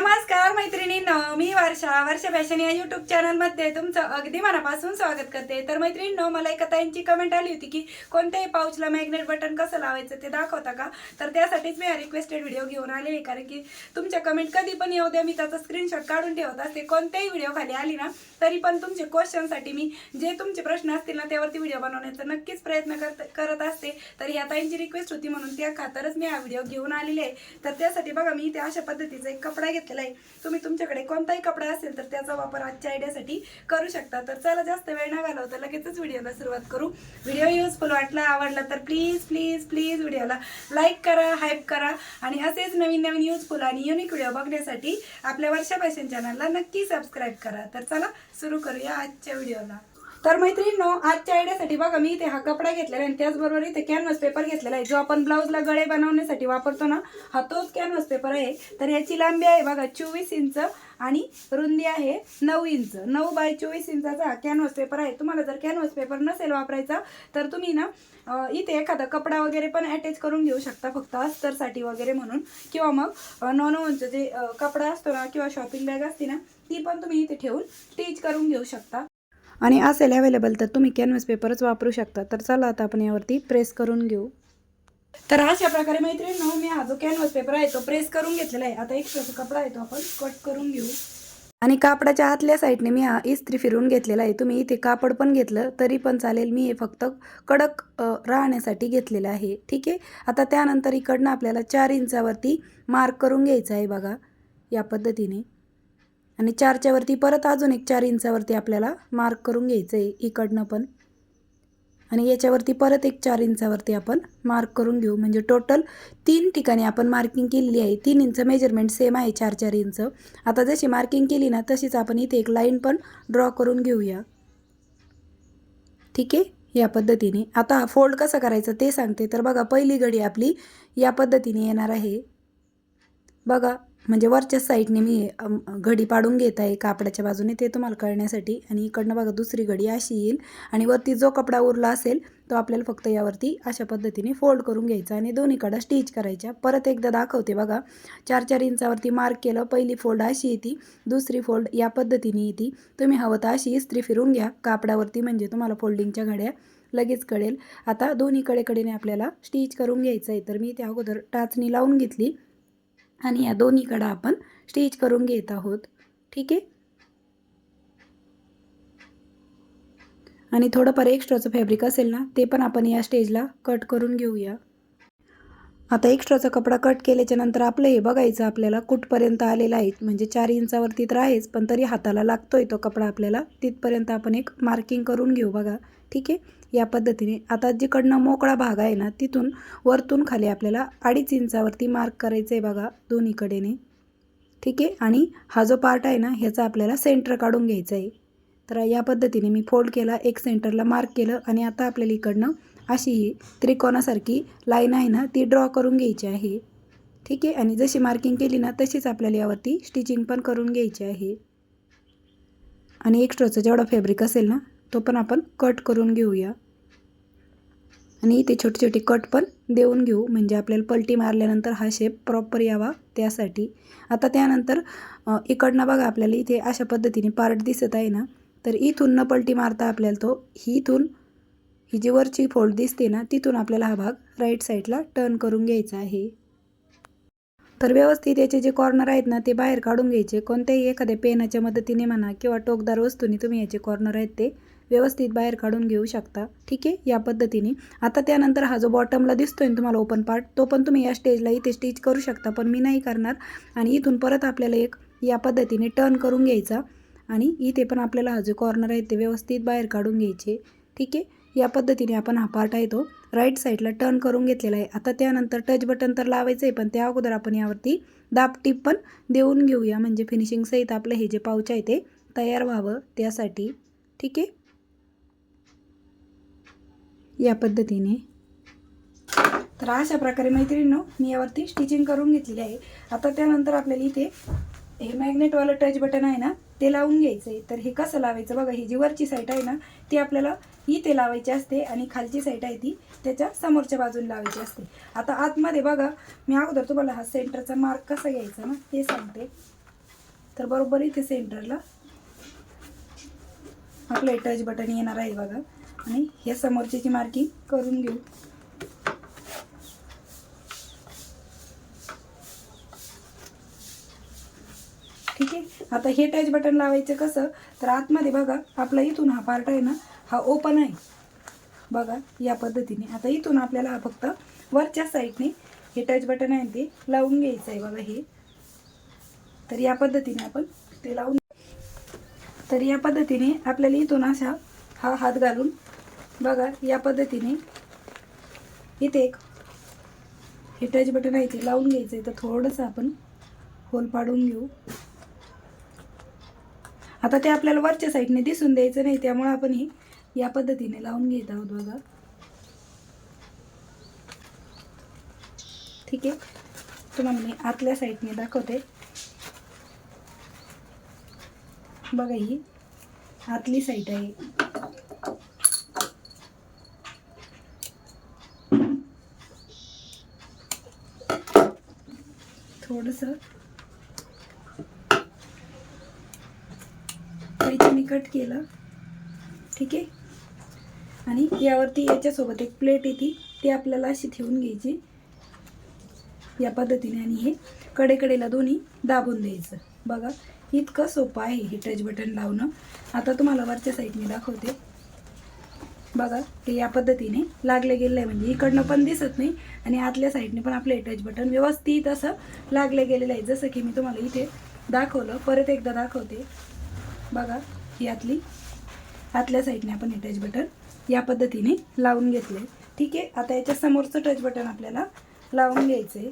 más मैत्रिणींनो मी वर्षा वर्षा फॅशन या युट्यूब चॅनलमध्ये तुमचं अगदी मनापासून स्वागत करते. तर मैत्रिणींनो मला एका ताईंची कमेंट आली होती की कोणत्याही पाऊचला मॅग्नेट बटन कसं लावायचं ते दाखवता का? तर त्यासाठीच मी हा रिक्वेस्टेड व्हिडिओ घेऊन आलेली आहे. कारण की तुमच्या कमेंट कधी पण येऊ द्या. मी त्याचा स्क्रीनशॉट काढून ठेवत असते. कोणत्याही व्हिडिओ खाली आली ना तरी पण तुमचे क्वेश्चनसाठी मी जे तुमचे प्रश्न असतील ना त्यावरती व्हिडिओ बनवण्याचा नक्कीच प्रयत्न करत करत असते. तर ह्या ताईंची रिक्वेस्ट होती म्हणून त्या खातरच मी हा व्हिडिओ घेऊन आलेले आहे. तर त्यासाठी बघा मी इथे अशा पद्धतीचा एक कपडा घेतलेला आहे. तुम्ही तुमच्याकडे कोणताही कपडा असेल तर त्याचा वापर आजच्या आयडियासाठी करू शकता. तर चला जास्त वेळ न घालवता लगेचच व्हिडिओला सुरुवात करू. व्हिडिओ युजफुल वाटला आवडला तर प्लीज प्लीज प्लीज व्हिडिओला लाईक करा हाईप करा आणि असेच नवीन नवीन युजफुल आणि युनिक व्हिडिओ बघण्यासाठी आपल्या वर्षा फॅशन चॅनलला नक्की सबस्क्राईब करा. तर चला सुरू करूया आजच्या व्हिडिओला. तर मैत्रिणींनो आजच्या आयडियासाठी बघा मी इथे हा कपडा घेतलेला आहे आणि त्याचबरोबर इथे कॅनव्हास पेपर घेतलेला आहे. जो आपण ब्लाऊजला गळे बनवण्यासाठी वापरतो ना हा तोच कॅनव्हास पेपर आहे. तर याची लांबी आहे बघा चोवीस इंच आणि रुंदी आहे नऊ इंच. नऊ बाय चोवीस इंचाचा हा कॅनव्हास पेपर आहे. तुम्हाला जर कॅनव्हास पेपर नसेल वापरायचा तर तुम्ही ना इथे एखादा कपडा वगैरे पण अटॅच करून घेऊ शकता फक्त अस्तरसाठी वगैरे म्हणून. किंवा मग नॉन ओनचं जे कपडा असतो ना किंवा शॉपिंग बॅग असते ना ती पण तुम्ही इथे ठेवून स्टिच करून घेऊ शकता. आणि असेल अवेलेबल तर तुम्ही कॅनव्हास पेपरच वापरू शकता. तर चला आता आपण यावरती प्रेस करून घेऊ. तर अशा प्रकारे मैत्रिणी मी हा जो कॅनव्हास पेपर आहे तो प्रेस करून घेतलेला आहे. आता एक्स्ट्राचा कपडा आहे तो आपण कट करून घेऊ. आणि कापडाच्या आतल्या साईडने मी हा इस्त्री फिरून घेतलेला आहे. तुम्ही इथे कापड पण घेतलं तरी पण चालेल. मी हे फक्त कडक राहण्यासाठी घेतलेलं आहे. ठीक आहे? आता त्यानंतर इकडनं आपल्याला चार इंचावरती मार्क करून घ्यायचं आहे बघा या पद्धतीने. आणि चारच्या वरती परत अजून एक चार इंचावरती आपल्याला मार्क करून घ्यायचं आहे इकडनं पण. आणि याच्यावरती परत एक चार इंचावरती आपण मार्क करून घेऊ. म्हणजे टोटल तीन ठिकाणी आपण मार्किंग केलेली आहे. तीन इंच मेजरमेंट सेम आहे चार चार इंच. आता जशी मार्किंग केली ना तशीच आपण इथे एक लाईन पण ड्रॉ करून घेऊया. ठीक आहे? या पद्धतीने. आता फोल्ड कसं करायचं ते सांगते. तर बघा पहिली घडी आपली या पद्धतीने येणार आहे. बघा म्हणजे वरच्या साईडने मी घडी पाडून घेत आहे कापडाच्या बाजूने ते तुम्हाला कळण्यासाठी. आणि इकडनं बघा दुसरी घडी अशी येईल. आणि वरती जो कपडा उरला असेल तो आपल्याला फक्त यावरती अशा पद्धतीने फोल्ड करून घ्यायचा आणि दोन्हीकडं स्टिच करायच्या. परत एकदा दाखवते बघा. चार चार इंचावरती मार्क केलं पहिली फोल्ड अशी येते दुसरी फोल्ड या पद्धतीने येते. तुम्ही हवं तर अशी इस्त्री फिरून घ्या. कापडावरती म्हणजे तुम्हाला फोल्डिंगच्या घड्या लगेच कळेल. आता दोन्हीकडे कडेने आपल्याला स्टिच करून घ्यायचं आहे तर मी त्या अगोदर टाचणी लावून घेतली. आणि या दोन्हीकडं आपण स्टिच करून घेत आहोत. ठीक आहे? आणि थोडंफार एक्स्ट्राचं फॅब्रिक असेल ना ते पण आपण या स्टेजला कट करून घेऊया. आता एक्स्ट्राचा कपडा कट केल्याच्यानंतर आपलं हे बघायचं आपल्याला कुठपर्यंत आलेला आहे. म्हणजे चार इंचावरती तर आहेच पण तरी हाताला लागतोय तो कपडा आपल्याला. तिथपर्यंत आपण एक मार्किंग करून घेऊ बघा. ठीक आहे? या पद्धतीने. आता जिकडनं मोकळा भाग आहे ना तिथून वरतून खाली आपल्याला अडीच इंचावरती मार्क करायचं आहे बघा दोन्हीकडेने. ठीक आहे? आणि हा जो पार्ट आहे ना ह्याचा आपल्याला सेंटर काढून घ्यायचा आहे तर या पद्धतीने मी फोल्ड केला एक सेंटरला मार्क केलं आणि आता आपल्याला इकडनं अशी ही त्रिकोणासारखी लाईन आहे ना ती ड्रॉ करून घ्यायची आहे. ठीक आहे? आणि जशी मार्किंग केली ना तशीच आपल्याला यावरती स्टिचिंग पण करून घ्यायची आहे. आणि एक्स्ट्राचं जेवढा फॅब्रिक असेल ना तो पण आपण कट करून घेऊया. आणि इथे छोटे छोटे कट पण देऊन घेऊ. म्हणजे आपल्याला पलटी मारल्यानंतर हा शेप प्रॉपर यावा त्यासाठी. आता त्यानंतर इकडनं बघा आपल्याला इथे अशा पद्धतीने पार्ट दिसत आहे ना तर इथून न पलटी मारता आपल्याला तो इथून ही जी वरची फोल्ड दिसते ना तिथून आपल्याला हा भाग राईट साईडला टर्न करून घ्यायचा आहे. तर व्यवस्थित याचे जे कॉर्नर आहेत ना ते बाहेर काढून घ्यायचे. कोणत्याही एखाद्या पेनाच्या मदतीने म्हणा किंवा टोकदार वस्तूने तुम्ही याचे कॉर्नर आहेत ते व्यवस्थित बाहेर काढून घेऊ शकता. ठीक आहे? या पद्धतीने. आता त्यानंतर हा जो बॉटमला दिसतोय ना तुम्हाला ओपन पार्ट तो पण तुम्ही या स्टेजला इथे स्टिच करू शकता पण मी नाही करणार. आणि इथून परत आपल्याला एक या पद्धतीने टर्न करून घ्यायचा. आणि इथे पण आपल्याला हा जो कॉर्नर आहे ते व्यवस्थित बाहेर काढून घ्यायचे. ठीक आहे? या पद्धतीने आपण हा पार्ट आहे तो राईट साईडला टर्न करून घेतलेला आहे. आता त्यानंतर टच बटन तर लावायचं आहे पण त्या अगोदर आपण यावरती दाब टीप पण देऊन घेऊया. म्हणजे फिनिशिंग सहित आपलं हे जे पाऊच आहे ते तयार व्हावं त्यासाठी. ठीक आहे? या पद्धतीने. तर अशा प्रकारे मैत्रिणींनो मी यावरती स्टिचिंग करून घेतलेली आहे. आता त्यानंतर आपल्याला इथे हे मॅग्नेटवालं टच बटन आहे ना ते लावून घ्यायचं आहे तर हे कसं लावायचं बघा ही जी वरची साईट आहे ना ती आपल्याला इथे लावायची असते आणि खालची साईट आहे ती त्याच्या समोरच्या बाजूला लावायची असते. आता आतमध्ये बघा मी अगोदर तुम्हाला हा सेंटरचा मार्क कसा घ्यायचा ना ते सांगते. तर बरोबर इथे सेंटरला आपलं टच बटन येणार आहे बघा. आणि हे समोरच्याची मार्किंग करून घेऊ. ठीक आहे? आता हे टच बटन लावायचं कसं? तर आतमध्ये बघा आपला इथून हा पार्ट आहे ना हा ओपन आहे. बघा या पद्धतीने. आता इथून आपल्याला हा फक्त वरच्या साईडने हे टच बटन आहे ते लावून घ्यायचं आहे. बघा हे. तर या पद्धतीने आपण ते लावून तर या पद्धतीने आपल्याला इथून असा हा हात घालून बघा या पद्धतीने इथे एक हे टच बटन आहे ते लावून घ्यायचं आहे. तर थोडंसं आपण होल पाडून घेऊ. आता ते आपल्याला वरच्या साईडने दिसून द्यायचं नाही त्यामुळे आपण हे या पद्धतीने लावून घेत आहोत बघा. ठीक आहे? तुम्हाला मी आतल्या साईडने दाखवते. बघा ही आतली साईड आहे. थोडंसं. मी कट केलं. ठीक आहे? आणि यावरती याच्यासोबत एक प्लेट येते ती आपल्याला अशी ठेवून घ्यायची. या पद्धतीने आणि हे कडेकडेला दोन्ही दाबून द्यायचं. बघा इतकं सोपं आहे हे टच बटन लावणं. आता तुम्हाला वरच्या साईडने दाखवते. बघा हे या पद्धतीने लागले गेलं आहे. म्हणजे इकडनं पण दिसत नाही आणि आतल्या साईडने पण आपलं टच बटन व्यवस्थित असं लागले गेलेलं आहे. जसं की मी तुम्हाला इथे दाखवलं परत एकदा दाखवते. बघा ही आतली आतल्या साईडने आपण हे टच बटन या पद्धतीने लावून घेतले ठीक आहे आता याच्या समोरचं टच बटन आपल्याला लावून घ्यायचं आहे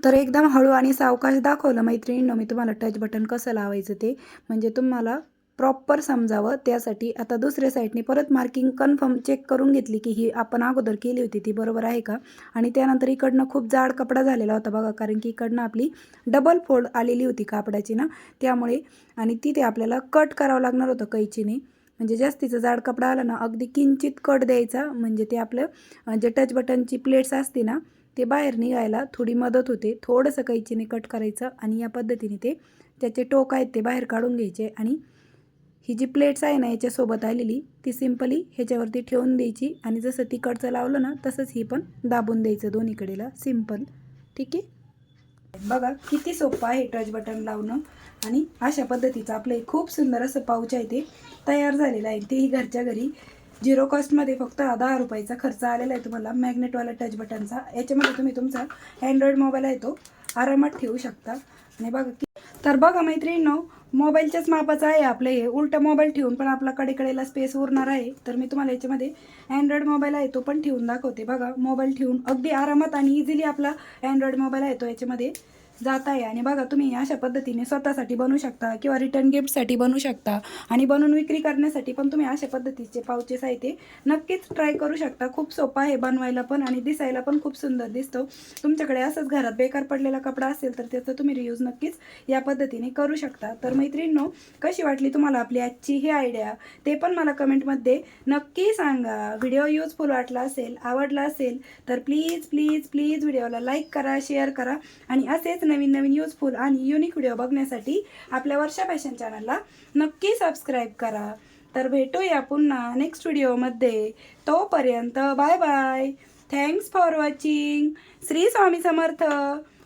तर एकदम हळू आणि सावकाश दाखवलं मैत्रिणींनो मी तुम्हाला टच बटन कसं लावायचं ते. म्हणजे तुम्हाला प्रॉपर समजावं. त्यासाठी आता दुसऱ्या साईडने परत मार्किंग कन्फर्म चेक करून घेतली की ही आपण अगोदर केली होती ती बरोबर आहे का? आणि त्यानंतर इकडनं खूप जाड कपडा झालेला होता बघा कारण की इकडनं आपली डबल फोल्ड आलेली होती कापडाची ना त्यामुळे आणि तिथे आपल्याला कट करावं लागणार होतं कैचीने. म्हणजे जास्तीचं जाड कपडा आला ना अगदी किंचित कट द्यायचा म्हणजे ते आपलं जे टच बटनची प्लेट्स असते ना ते बाहेर निघायला थोडी मदत होते. थोडंसं कैचीने कट करायचं आणि या पद्धतीने ते त्याचे टोक आहेत ते बाहेर काढून घ्यायचे आणि ही जी प्लेट्स आहे ना याच्यासोबत आलेली ती सिम्पली ह्याच्यावरती ठेवून द्यायची आणि जसं तिकडचं लावलं ना तसंच ही पण दाबून द्यायचं दोन्हीकडेला सिंपल ठीक आहे? बघा किती सोपं आहे टच बटन लावणं. आणि अशा पद्धतीचं आपलं एक खूप सुंदर असं पाऊच आहे ते तयार झालेलं आहे. तेही घरच्या घरी. झिरो कॉस्टमध्ये फक्त दहा रुपयाचा खर्च आलेला आहे तुम्हाला मॅग्नेटवाला टच बटनचा याच्यामध्ये तुम्ही तुमचा अँड्रॉइड मोबाईल आहे तो आरामात ठेवू शकता. आणि बघा तर बघा मैत्रिणींनो मोबाईलच्याच मापाचं आहे आपलं हे. उलटं मोबाईल ठेवून पण आपला कडेकडेला स्पेस उरणार आहे. तर मी तुम्हाला याच्यामध्ये अँड्रॉइड मोबाईल आहे तो पण ठेवून दाखवते. बघा मोबाईल ठेवून अगदी आरामात आणि इझिली आपला अँड्रॉइड मोबाईल आहे तो याच्यामध्ये. जात आहे आणि बघा तुम्ही अशा पद्धतीने स्वतःसाठी बनवू शकता किंवा रिटर्न गिफ्टसाठी बनवू शकता. आणि बनवून विक्री करण्यासाठी पण तुम्ही अशा पद्धतीचे पावचेस आहे ते नक्कीच ट्राय करू शकता. खूप सोपं आहे बनवायला पण आणि दिसायला पण खूप सुंदर दिसतो. तुमच्याकडे असंच घरात बेकार पडलेला कपडा असेल तर त्याचा तुम्ही रियूज नक्कीच या पद्धतीने करू शकता. तर मैत्रिणींनो कशी वाटली तुम्हाला आपली आजची ही आयडिया ते पण मला कमेंटमध्ये नक्की सांगा. व्हिडिओ युजफुल वाटला असेल आवडला असेल तर प्लीज प्लीज प्लीज व्हिडिओला लाईक करा शेअर करा. आणि असेच नवीन नवीन युजफुल आणि युनिक व्हिडिओ बघण्यासाठी आपल्या वर्षा फॅशन चॅनलला नक्की सबस्क्राईब करा. तर भेटूया पुन्हा नेक्स्ट व्हिडिओमध्ये तोपर्यंत bye bye thanks for watching Shri Swami Samarth.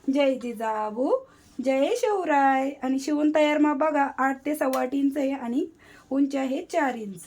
जय जिजाबू. जय शिवराय. आणि शिवून तयार मग बघा आठ ते सव्वा इंच आहे आणि उंची आहे चार इंच